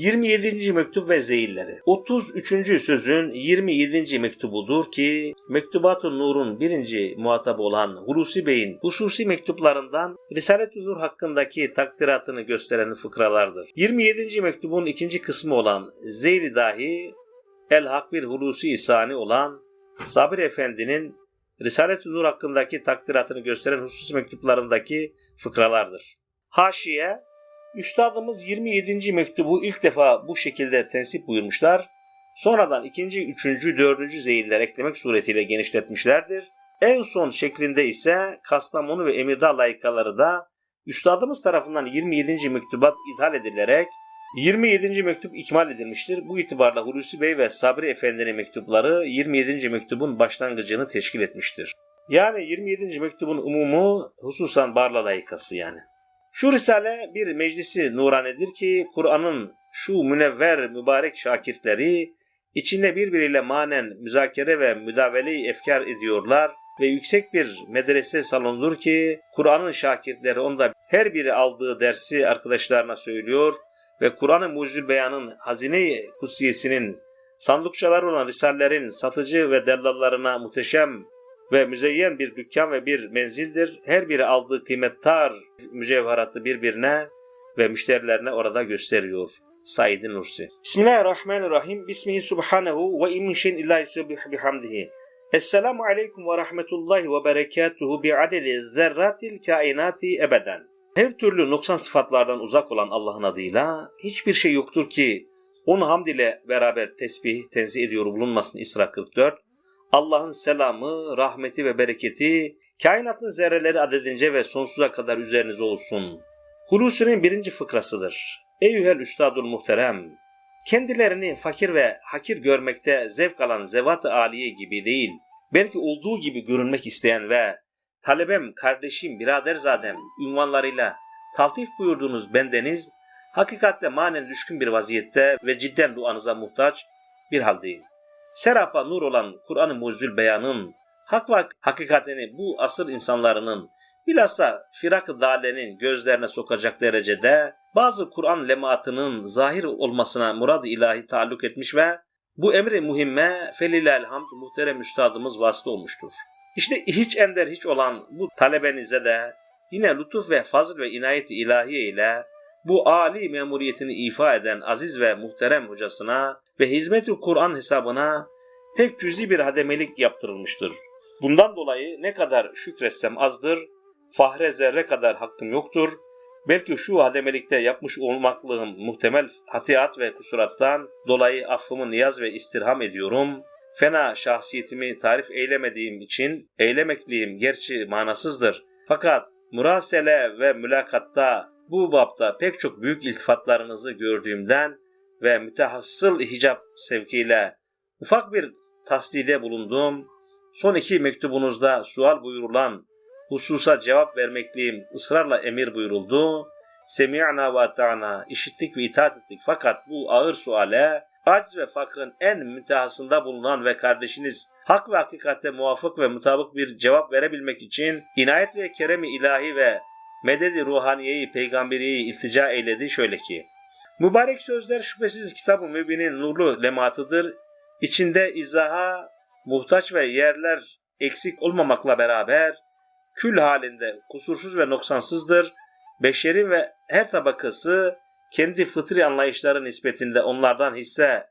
27. mektup ve zeyilleri. 33. sözün 27. mektubudur ki Mektubat-ı Nur'un birinci muhatabı olan Hulusi Bey'in hususi mektuplarından Risalet-ü Nur hakkındaki takdiratını gösteren fıkralardır. 27. mektubun ikinci kısmı olan Zeyli dahi El Hakvil Hulusi İsani olan Sabir Efendi'nin Risalet-ü Nur hakkındaki takdiratını gösteren hususi mektuplarındaki fıkralardır. Haşiye Üstadımız 27. mektubu ilk defa bu şekilde tensip buyurmuşlar. Sonradan ikinci, üçüncü, dördüncü zeyiller eklemek suretiyle genişletmişlerdir. En son şeklinde ise Kastamonu ve Emirdağ layıkaları da Üstadımız tarafından 27. mektubat ithal edilerek 27. mektup ikmal edilmiştir. Bu itibarla Hulusi Bey ve Sabri Efendi'nin mektupları 27. mektubun başlangıcını teşkil etmiştir. Yani 27. mektubun umumu hususan Barla layıkası yani. Şu risale bir meclisi nuranedir ki Kur'an'ın şu münevver mübarek şakirtleri içinde birbiriyle manen müzakere ve müdavele efkar ediyorlar ve yüksek bir medrese salonudur ki Kur'an'ın şakirtleri onda her biri aldığı dersi arkadaşlarına söylüyor ve Kur'an-ı Mucizül Beyan'ın hazine kutsiyesinin sandıkçaları olan risallerin satıcı ve dellallarına muhteşem ve müzeyyen bir dükkan ve bir menzildir. Her biri aldığı kıymettar mücevheratı birbirine ve müşterilerine orada gösteriyor. Said Nursi. Bismillahirrahmanirrahim. Bismihi subhanehu ve immin şeyin illa yusubbihu bihamdihi. Esselamu aleyküm ve rahmetullahi ve berekatuhu bi'adeli zerratil kainati ebeden. Her türlü noksan sıfatlardan uzak olan Allah'ın adıyla hiçbir şey yoktur ki onu hamd ile beraber tesbih, tenzih ediyor bulunmasın İsra 44. Allah'ın selamı, rahmeti ve bereketi kainatın zerreleri adedince ve sonsuza kadar üzerinize olsun. Hulusi'nin birinci fıkrasıdır. Eyyühel üstadul muhterem, kendilerini fakir ve hakir görmekte zevk alan zevat-ı aliye gibi değil, belki olduğu gibi görünmek isteyen ve talebem, kardeşim, biraderzadem ünvanlarıyla taltif buyurduğunuz bendeniz, hakikatte manen düşkün bir vaziyette ve cidden duanıza muhtaç bir haldeyim. Serapa nur olan Kur'an-ı Mucizül Beyan'ın hak ve hakikatini bu asır insanlarının bilhassa firak-ı dalenin gözlerine sokacak derecede bazı Kur'an lemaatının zahir olmasına murad ilahi taalluk etmiş ve bu emri muhimme felilel hamd muhterem üstadımız vasıta olmuştur. İşte hiç ender hiç olan bu talebenize de yine lütuf ve fazl ve inayet ilahiye ile bu âli memuriyetini ifa eden aziz ve muhterem hocasına ve hizmet-i Kur'an hesabına pek cüzi bir hademelik yaptırılmıştır. Bundan dolayı ne kadar şükretsem azdır, fahre zerre kadar hakkım yoktur. Belki şu hademelikte yapmış olmaklığım muhtemel hatiat ve kusurattan dolayı affımı niyaz ve istirham ediyorum. Fena şahsiyetimi tarif eylemediğim için eylemekliğim gerçi manasızdır. Fakat murasele ve mülakatta bu bapta pek çok büyük iltifatlarınızı gördüğümden ve mütehassıl hicap sevkiyle ufak bir tasdide bulunduğum son iki mektubunuzda sual buyurulan hususa cevap vermekliyim ısrarla emir buyuruldu. Semi'na ve ata'na işittik ve itaat ettik. Fakat bu ağır suale aciz ve fakrın en mütehasında bulunan ve kardeşiniz hak ve hakikate muvafık ve mutabık bir cevap verebilmek için inayet ve keremi ilahi ve mededi ruhaniyeyi peygamberiyi iltica eyledi. Şöyle ki Mübarek sözler şüphesiz kitab-ı mübinin nurlu lematıdır. İçinde izaha muhtaç ve yerler eksik olmamakla beraber kül halinde kusursuz ve noksansızdır. Beşerin ve her tabakası kendi fıtri anlayışları nispetinde onlardan hisse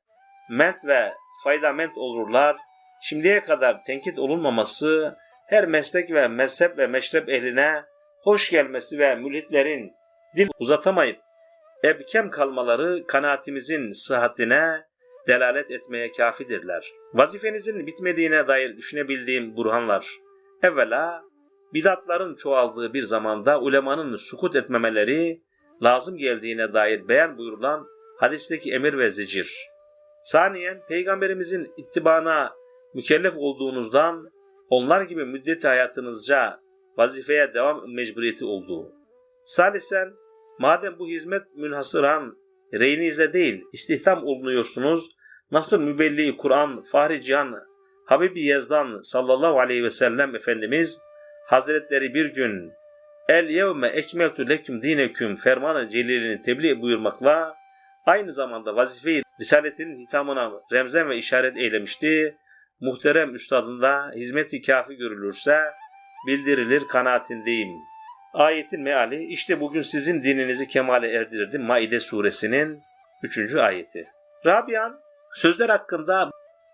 ment ve faydament olurlar. Şimdiye kadar tenkit olunmaması her meslek ve mezhep ve meşrep ehline hoş gelmesi ve mülhitlerin dil uzatamayıp ebkem kalmaları kanaatimizin sıhhatine delalet etmeye kafidirler. Vazifenizin bitmediğine dair düşünebildiğim burhanlar. Evvela bidatların çoğaldığı bir zamanda ulemanın sukut etmemeleri lazım geldiğine dair beyan buyurulan hadisteki emir ve zicir. Saniyen peygamberimizin ittibana mükellef olduğunuzdan onlar gibi müddeti hayatınızca vazifeye devam mecburiyeti olduğu. Salisen madem bu hizmet münhasıran reyinizle değil istihdam olunuyorsunuz nasıl mübelli Kur'an Fahri Cihan Habibi Yazdan sallallahu aleyhi ve sellem Efendimiz Hazretleri bir gün El yevme ekmeltu leküm dineküm fermanı celilini tebliğ buyurmakla aynı zamanda vazifeyi risaletinin hitamına remzen ve işaret eylemişti. Muhterem üstadında hizmeti kafi görülürse bildirilir kanaatindeyim. Ayetin meali işte bugün sizin dininizi kemale erdirdim Maide suresinin 3. ayeti. Rabian sözler hakkında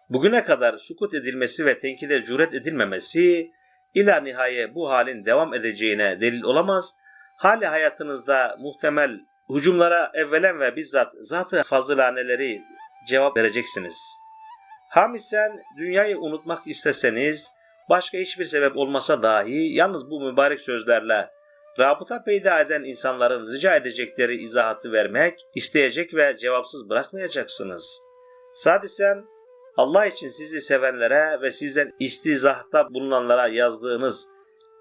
bugüne kadar sukut edilmesi ve tenkide cüret edilmemesi ila nihaye bu halin devam edeceğine delil olamaz. Hali hayatınızda muhtemel hücumlara evvelen ve bizzat zat-ı fazılaneleri cevap vereceksiniz. Hamisen dünyayı unutmak isteseniz başka hiçbir sebep olmasa dahi yalnız bu mübarek sözlerle rabıta peyda eden insanların rica edecekleri izahatı vermek, isteyecek ve cevapsız bırakmayacaksınız. Sadisen Allah için sizi sevenlere ve sizden istizahta bulunanlara yazdığınız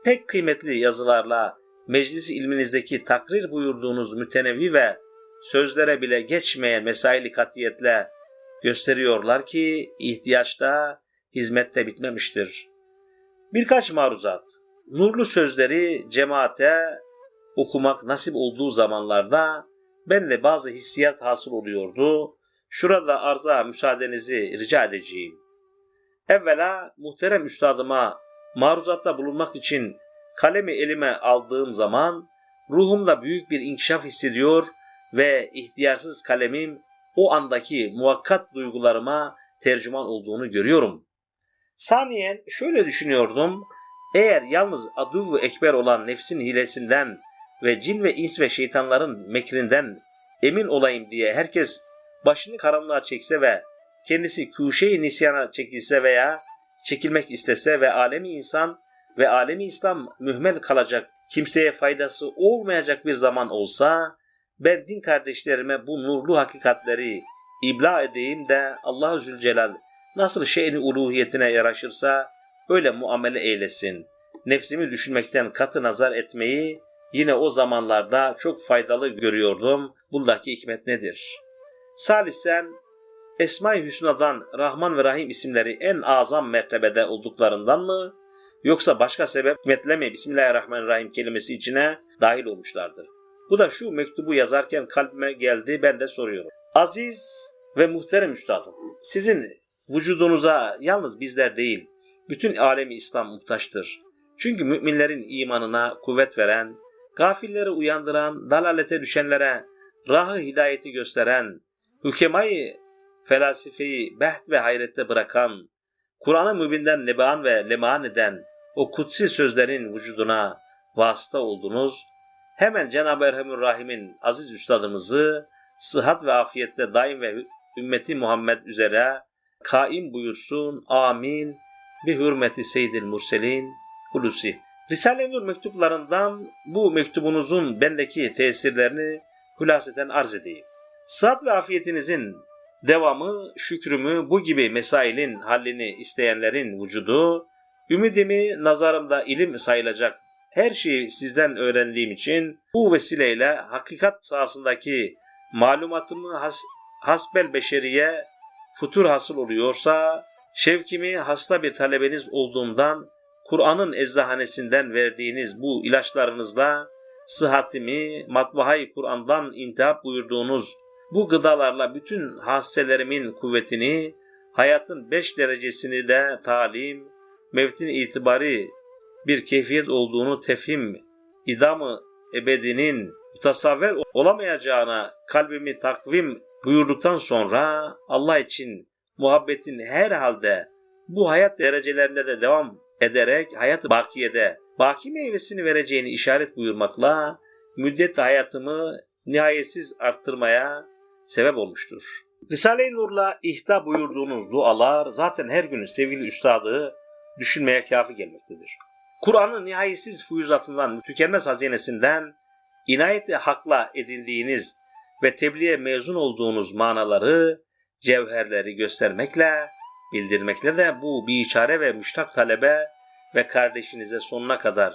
pek kıymetli yazılarla meclis ilminizdeki takrir buyurduğunuz mütenevvi ve sözlere bile geçmeyen mesaili katiyetle gösteriyorlar ki ihtiyaçta hizmette bitmemiştir. Birkaç maruzat. Nurlu sözleri cemaate okumak nasip olduğu zamanlarda ben de bazı hissiyat hasıl oluyordu. Şurada arza müsaadenizi rica edeceğim. Evvela muhterem üstadıma maruzatta bulunmak için kalemi elime aldığım zaman ruhumda büyük bir inkişaf hissediyor ve ihtiyarsız kalemim o andaki muvakkat duygularıma tercüman olduğunu görüyorum. Saniyen şöyle düşünüyordum. Eğer yalnız aduvu ekber olan nefsin hilesinden ve cin ve ins ve şeytanların mekrinden emin olayım diye herkes başını karanlığa çekse ve kendisi kuşe-i nisyana çekilse veya çekilmek istese ve alemi insan ve alemi İslam mühmel kalacak, kimseye faydası olmayacak bir zaman olsa, ben din kardeşlerime bu nurlu hakikatleri ibla edeyim de Allah-u Zülcelal nasıl şeyini uluhiyetine yaraşırsa öyle muamele eylesin. Nefsimi düşünmekten katı nazar etmeyi yine o zamanlarda çok faydalı görüyordum. Bundaki hikmet nedir? Salisen Esma-i Hüsna'dan Rahman ve Rahim isimleri en azam mertebede olduklarından mı? Yoksa başka sebep hikmetle mi Bismillahirrahmanirrahim kelimesi içine dahil olmuşlardır? Bu da şu mektubu yazarken kalbime geldi ben de soruyorum. Aziz ve muhterem üstadım, sizin vücudunuza yalnız bizler değil, bütün alemi İslam muhtaçtır. Çünkü müminlerin imanına kuvvet veren, gafilleri uyandıran, dalalete düşenlere rahı hidayeti gösteren, hükemayı felsefeyi beht ve hayrette bırakan, Kur'an-ı mübinden neban ve leman eden o kutsi sözlerin vücuduna vasıta oldunuz. Hemen Cenab-ı Erhamur Rahim'in aziz üstadımızı sıhhat ve afiyette daim ve ümmeti Muhammed üzere kaim buyursun. Amin. Bi hürmeti Seyyidil Murselin Hulusi. Risale-i Nur mektuplarından bu mektubunuzun bendeki tesirlerini hülaseten arz edeyim. Sıhhat ve afiyetinizin devamı, şükrümü bu gibi mesailin hallini isteyenlerin vücudu, ümidimi nazarımda ilim sayılacak her şeyi sizden öğrendiğim için bu vesileyle hakikat sahasındaki malumatımı has, hasbel beşeriye futur hasıl oluyorsa, şevkimi hasta bir talebeniz olduğumdan Kur'an'ın eczahanesinden verdiğiniz bu ilaçlarınızla sıhhatimi matbahay Kur'an'dan intihap buyurduğunuz bu gıdalarla bütün hasselerimin kuvvetini, hayatın beş derecesini de talim, mevtin itibari bir keyfiyet olduğunu tefhim, idamı ebedinin mutasavver olamayacağına kalbimi takvim buyurduktan sonra Allah için muhabbetin her halde bu hayat derecelerinde de devam ederek hayat bakiyede baki meyvesini vereceğini işaret buyurmakla müddet hayatımı nihayetsiz arttırmaya sebep olmuştur. Risale-i Nur'la ihta buyurduğunuz dualar zaten her günün sevgili üstadı düşünmeye kafi gelmektedir. Kur'an'ın nihayetsiz füyüzatından, tükenmez hazinesinden inayeti hakla edindiğiniz ve tebliğe mezun olduğunuz manaları, cevherleri göstermekle, bildirmekle de bu biçare ve müştak talebe ve kardeşinize sonuna kadar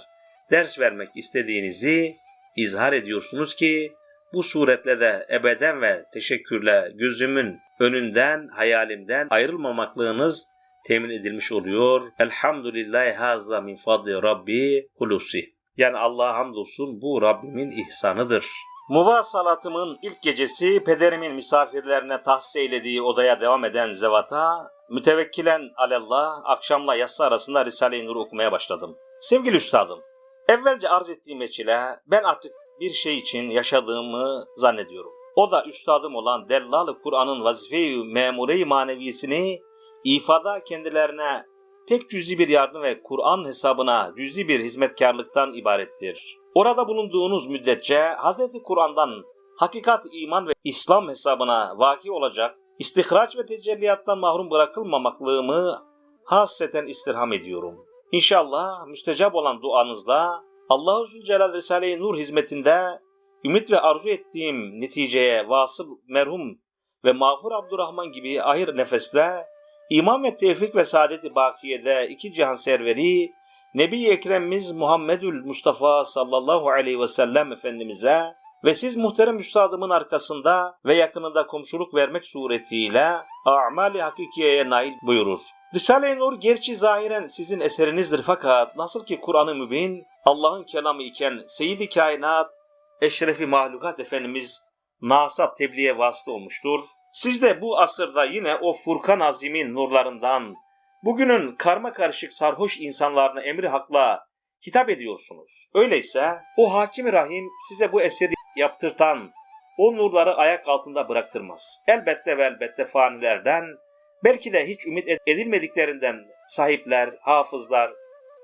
ders vermek istediğinizi izhar ediyorsunuz ki bu suretle de ebeden ve teşekkürle gözümün önünden, hayalimden ayrılmamaklığınız temin edilmiş oluyor. Elhamdülillahi hazza min fadli rabbi hulusi. Yani Allah'a hamdolsun bu Rabbimin ihsanıdır. Muvasalatımın ilk gecesi pederimin misafirlerine tahsis eylediği odaya devam eden zevata, mütevekkilen alallah akşamla yatsı arasında Risale-i Nur okumaya başladım. Sevgili üstadım, evvelce arz ettiğim ile ben artık bir şey için yaşadığımı zannediyorum. O da üstadım olan Dellal-ı Kur'an'ın vazife-i memure-i maneviyesini ifada kendilerine pek cüzi bir yardım ve Kur'an hesabına cüzi bir hizmetkarlıktan ibarettir. Orada bulunduğunuz müddetçe Hz. Kur'an'dan hakikat, iman ve İslam hesabına vaki olacak, istihraç ve tecelliyattan mahrum bırakılmamaklığımı hasseten istirham ediyorum. İnşallah müstecap olan duanızla Allahu Zülcelal Risale-i Nur hizmetinde ümit ve arzu ettiğim neticeye vasıl merhum ve mağfur Abdurrahman gibi ahir nefeste İmam ve Tevfik ve Saadet-i Bakiye'de iki cihan serveri Nebi Ekremimiz Muhammedül Mustafa sallallahu aleyhi ve sellem Efendimiz'e ve siz muhterem üstadımın arkasında ve yakınında komşuluk vermek suretiyle a'mali hakikiyeye nail buyurur. Risale-i Nur gerçi zahiren sizin eserinizdir fakat nasıl ki Kur'an-ı Mübin Allah'ın kelamı iken Seyyid-i Kainat Eşrefi Mahlukat Efendimiz nasat tebliğe vasıta olmuştur. Siz de bu asırda yine o Furkan Azim'in nurlarından bugünün karma karışık sarhoş insanlarına emri hakla hitap ediyorsunuz. Öyleyse o Hakim Rahim size bu eseri yaptırtan o nurları ayak altında bıraktırmaz. Elbette ve elbette fanilerden belki de hiç ümit edilmediklerinden sahipler, hafızlar,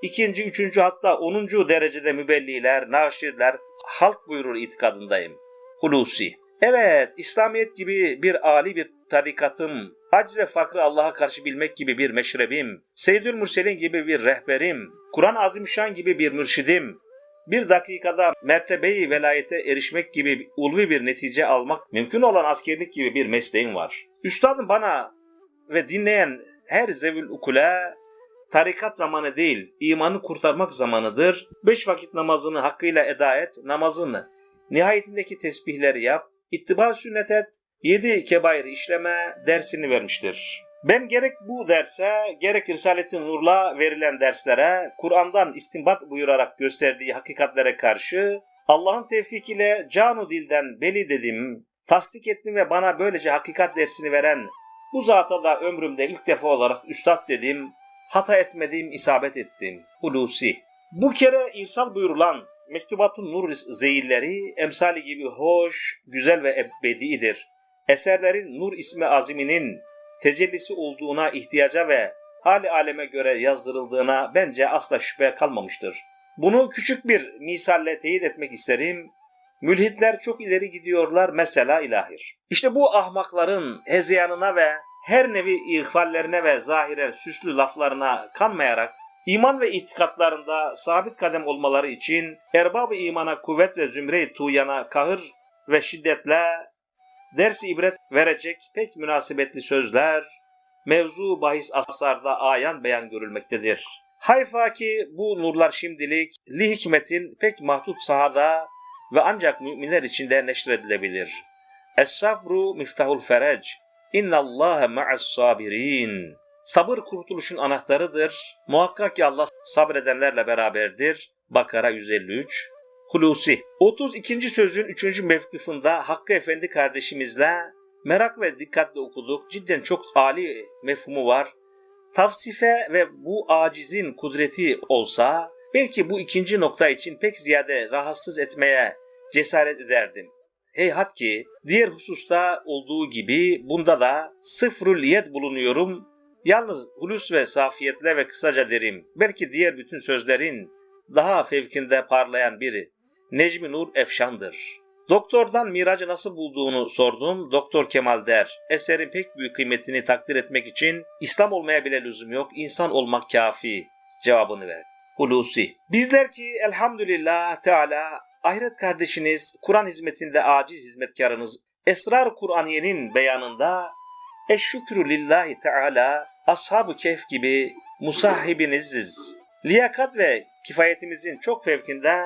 ikinci, üçüncü hatta onuncu derecede mübelliler, naşirler halk buyurur itikadındayım. Hulusi. Evet, İslamiyet gibi bir âli bir tarikatım, aciz ve fakrı Allah'a karşı bilmek gibi bir meşrebim, Seyyidül Mürselin gibi bir rehberim, Kur'an-ı Azimüşşan gibi bir mürşidim, bir dakikada mertebeyi velayete erişmek gibi ulvi bir netice almak mümkün olan askerlik gibi bir mesleğim var. Üstadım bana ve dinleyen her zevül ukule tarikat zamanı değil, imanı kurtarmak zamanıdır. Beş vakit namazını hakkıyla eda et, namazını, nihayetindeki tesbihleri yap, ittiba sünnet et, yedi kebair işleme dersini vermiştir. Ben gerek bu derse, gerek Risalet-i Nur'la verilen derslere, Kur'an'dan istinbat buyurarak gösterdiği hakikatlere karşı Allah'ın tevfikiyle canu dilden beli dedim, tasdik ettim ve bana böylece hakikat dersini veren bu zata da ömrümde ilk defa olarak üstad dedim, hata etmediğim isabet ettim. Hulusi. Bu kere İsal buyurulan Mektubatun Nur zeyilleri emsali gibi hoş, güzel ve ebedidir. Eserlerin Nur ismi aziminin tecellisi olduğuna ihtiyaca ve hali aleme göre yazdırıldığına bence asla şüphe kalmamıştır. Bunu küçük bir misalle teyit etmek isterim. Mülhitler çok ileri gidiyorlar mesela ilahir. İşte bu ahmakların hezeyanına ve her nevi ihfallerine ve zahiren süslü laflarına kanmayarak iman ve itikatlarında sabit kadem olmaları için erbab-ı imana kuvvet ve zümre-i tuyana kahır ve şiddetle ders ibret verecek pek münasebetli sözler mevzu bahis asarda ayan beyan görülmektedir. Hayfa ki bu nurlar şimdilik li hikmetin pek mahdut sahada ve ancak müminler içinde neşredilebilir. Es-sabru miftahul ferec. İnna Allah ma'as sabirin. Sabır kurtuluşun anahtarıdır. Muhakkak ki Allah sabredenlerle beraberdir. Bakara 153. Hulusi. 32. sözün 3. mevkifında Hakkı Efendi kardeşimizle merak ve dikkatle okuduk. Cidden çok âli mefhumu var. Tavsife ve bu acizin kudreti olsa belki bu ikinci nokta için pek ziyade rahatsız etmeye cesaret ederdim. Heyhat ki diğer hususta olduğu gibi bunda da sıfrul yed bulunuyorum. Yalnız hulus ve safiyetle ve kısaca derim. Belki diğer bütün sözlerin daha fevkinde parlayan biri. Necmi Nur Efşan'dır. Doktordan miracı nasıl bulduğunu sordum. Doktor Kemal der. Eserin pek büyük kıymetini takdir etmek için İslam olmaya bile lüzum yok. insan olmak kafi cevabını ver. Hulusi. Bizler ki elhamdülillah Teala ahiret kardeşiniz, Kur'an hizmetinde aciz hizmetkarınız, Esrar Kur'aniyenin beyanında Eşşükrü lillahi teala ashab-ı kehf gibi musahibiniziz. Liyakat ve kifayetimizin çok fevkinde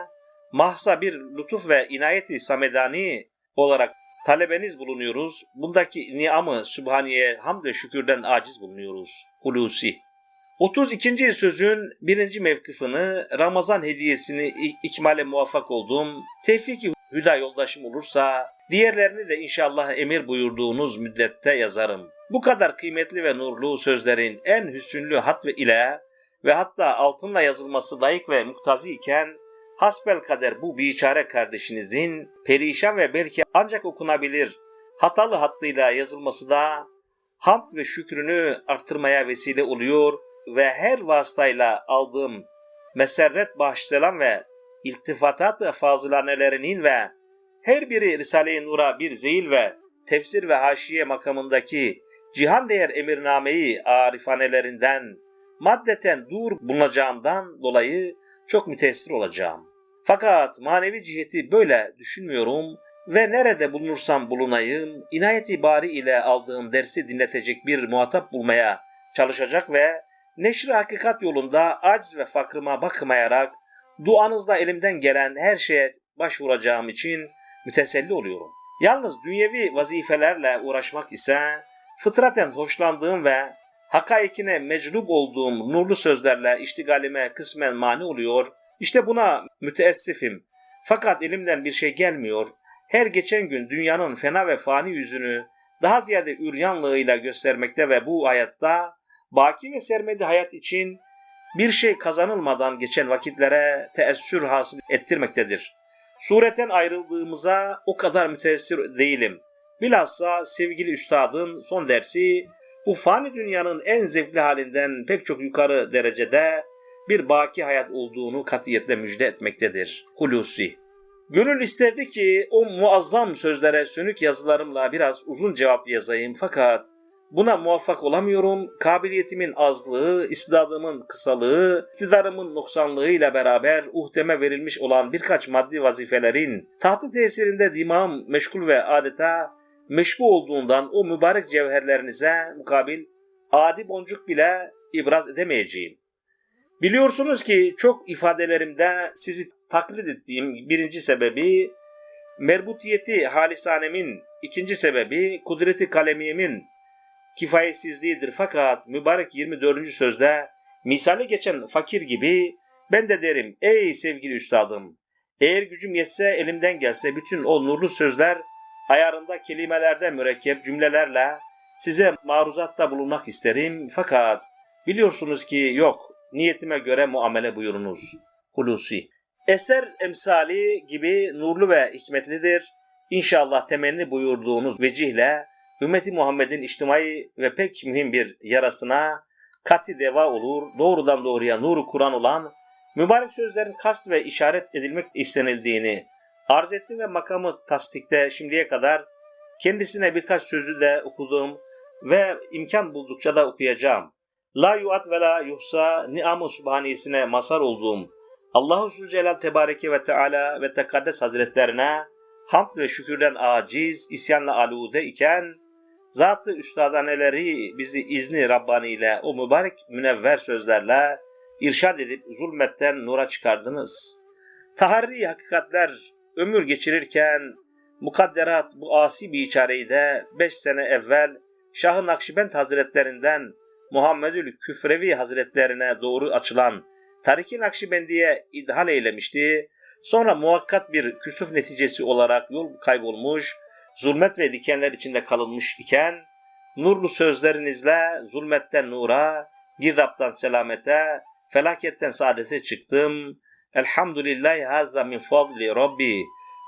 mahsa bir lütuf ve inayeti samedani olarak talebeniz bulunuyoruz. Bundaki niamı Sübhaniye hamd ve şükürden aciz bulunuyoruz. Hulusi. 32. sözün birinci mevkifini Ramazan hediyesini ikmale muvaffak olduğum Tevfik-i hüda yoldaşım olursa diğerlerini de inşallah emir buyurduğunuz müddette yazarım. Bu kadar kıymetli ve nurlu sözlerin en hüsünlü hat ve ile ve hatta altınla yazılması layık ve muktazi iken hasbel kader bu biçare kardeşinizin perişan ve belki ancak okunabilir hatalı hattıyla yazılması da hamd ve şükrünü artırmaya vesile oluyor ve her vasıtayla aldığım meserret bağışlayan ve iltifatat-ı fazılanelerinin ve her biri Risale-i Nur'a bir zeyil ve tefsir ve haşiye makamındaki cihan değer emirnameyi arifanelerinden maddeten dur bulunacağımdan dolayı çok müteessir olacağım. Fakat manevi ciheti böyle düşünmüyorum ve nerede bulunursam bulunayım, inayet bari ile aldığım dersi dinletecek bir muhatap bulmaya çalışacak ve neşri hakikat yolunda aciz ve fakrıma bakmayarak duanızla elimden gelen her şeye başvuracağım için müteselli oluyorum. Yalnız dünyevi vazifelerle uğraşmak ise fıtraten hoşlandığım ve hakaikine meclup olduğum nurlu sözlerle iştigalime kısmen mani oluyor. İşte buna müteessifim. Fakat elimden bir şey gelmiyor. Her geçen gün dünyanın fena ve fani yüzünü daha ziyade üryanlığıyla göstermekte ve bu hayatta baki ve sermedi hayat için bir şey kazanılmadan geçen vakitlere teessür hasıl ettirmektedir. Sureten ayrıldığımıza o kadar müteessir değilim. Bilhassa sevgili üstadın son dersi bu fani dünyanın en zevkli halinden pek çok yukarı derecede bir baki hayat olduğunu katiyetle müjde etmektedir. Hulusi Gönül isterdi ki o muazzam sözlere sönük yazılarımla biraz uzun cevap yazayım fakat buna muvaffak olamıyorum. Kabiliyetimin azlığı, istidadımın kısalığı, iktidarımın noksanlığıyla beraber uhdeme verilmiş olan birkaç maddi vazifelerin tahtı tesirinde dimağım meşgul ve adeta meşbu olduğundan o mübarek cevherlerinize mukabil adi boncuk bile ibraz edemeyeceğim. Biliyorsunuz ki çok ifadelerimde sizi taklit ettiğim birinci sebebi merbutiyeti halisanemin, ikinci sebebi kudreti kalemiyemin kifayetsizliğidir. Fakat mübarek 24. sözde misali geçen fakir gibi ben de derim ey sevgili üstadım eğer gücüm yetse elimden gelse bütün o nurlu sözler ayarında kelimelerde mürekkep cümlelerle size maruzatta bulunmak isterim. Fakat biliyorsunuz ki yok niyetime göre muamele buyurunuz. Hulusi. Eser emsali gibi nurlu ve hikmetlidir. İnşallah temenni buyurduğunuz vecihle ümmeti Muhammed'in içtimai ve pek mühim bir yarasına kati deva olur, doğrudan doğruya nuru Kur'an olan mübarek sözlerin kast ve işaret edilmek istenildiğini arz ettim ve makamı tasdikte şimdiye kadar kendisine birkaç sözü de okudum ve imkan buldukça da okuyacağım. La yuat ve la yuhsa ni'am-ı subhaniyesine mazhar olduğum Allahu Zülcelal Tebareke ve Teala ve Tekaddes Hazretlerine hamd ve şükürden aciz, isyanla alude iken Zat-ı üstadaneleri bizi izni Rabbani ile o mübarek münevver sözlerle irşad edip zulmetten nura çıkardınız. Taharri hakikatler ömür geçirirken mukadderat bu asi biçareyi de beş sene evvel Şah-ı Nakşibend Hazretlerinden Muhammedül Küfrevi Hazretlerine doğru açılan Tariki Nakşibendi'ye idhal eylemişti. Sonra muhakkat bir küsuf neticesi olarak yol kaybolmuş, zulmet ve dikenler içinde kalınmış iken, nurlu sözlerinizle zulmetten nura, girraptan selamete, felaketten saadete çıktım. Elhamdülillahi hazza min fadli Rabbi.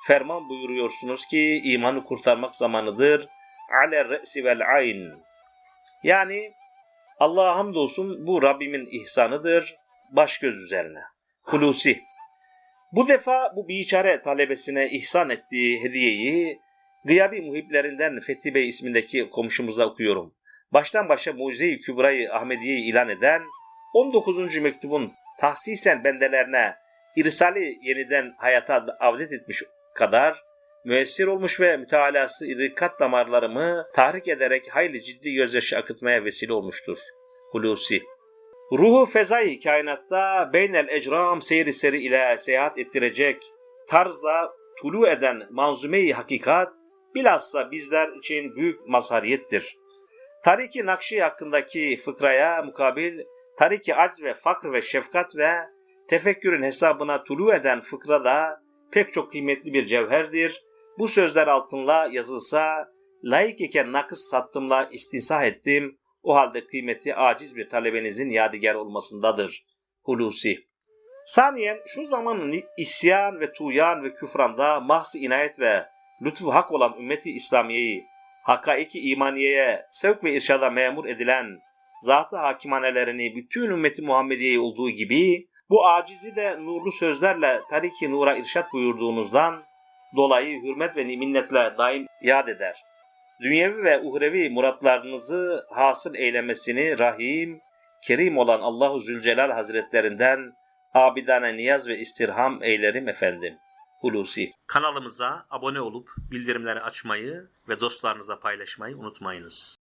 Ferman buyuruyorsunuz ki imanı kurtarmak zamanıdır. Ale re'si vel ayn. Yani Allah'a hamdolsun bu Rabbimin ihsanıdır. Baş göz üzerine. Hulusi. Bu defa bu biçare talebesine ihsan ettiği hediyeyi gıyabi muhiplerinden Fethi Bey ismindeki komşumuzda okuyorum. Baştan başa Mucize-i Kübra'yı Ahmediye'yi ilan eden 19. mektubun tahsisen bendelerine irsali yeniden hayata avdet etmiş kadar müessir olmuş ve mütealası irikat damarlarımı tahrik ederek hayli ciddi gözyaşı akıtmaya vesile olmuştur. Hulusi Ruhu fezai kainatta beynel ecram seyri seri ile seyahat ettirecek tarzda tulu eden manzume-i hakikat bilhassa bizler için büyük mazhariyettir. Tariki Nakşi hakkındaki fıkraya mukabil Tariki az ve fakr ve şefkat ve tefekkürün hesabına tulu eden fıkrada pek çok kıymetli bir cevherdir. Bu sözler altınla yazılsa, layık iken nakıs sattımla istinsah ettim. O halde kıymeti aciz bir talebenizin yadigar olmasındadır. Hulusi Saniyen şu zaman isyan ve tuyan ve küfranda mahs inayet ve lütfu hak olan ümmeti İslamiye'yi hakaiki imaniyeye sevk ve irşada memur edilen zatı hakimanelerini bütün ümmeti Muhammediye'yi olduğu gibi bu acizi de nurlu sözlerle tariki nura irşat buyurduğunuzdan dolayı hürmet ve minnetle daim yad eder. Dünyevi ve uhrevi muratlarınızı hasıl eylemesini Rahim, Kerim olan Allahu Zülcelal Hazretlerinden abidane niyaz ve istirham eylerim efendim. Hulusi. Kanalımıza abone olup bildirimleri açmayı ve dostlarınızla paylaşmayı unutmayınız.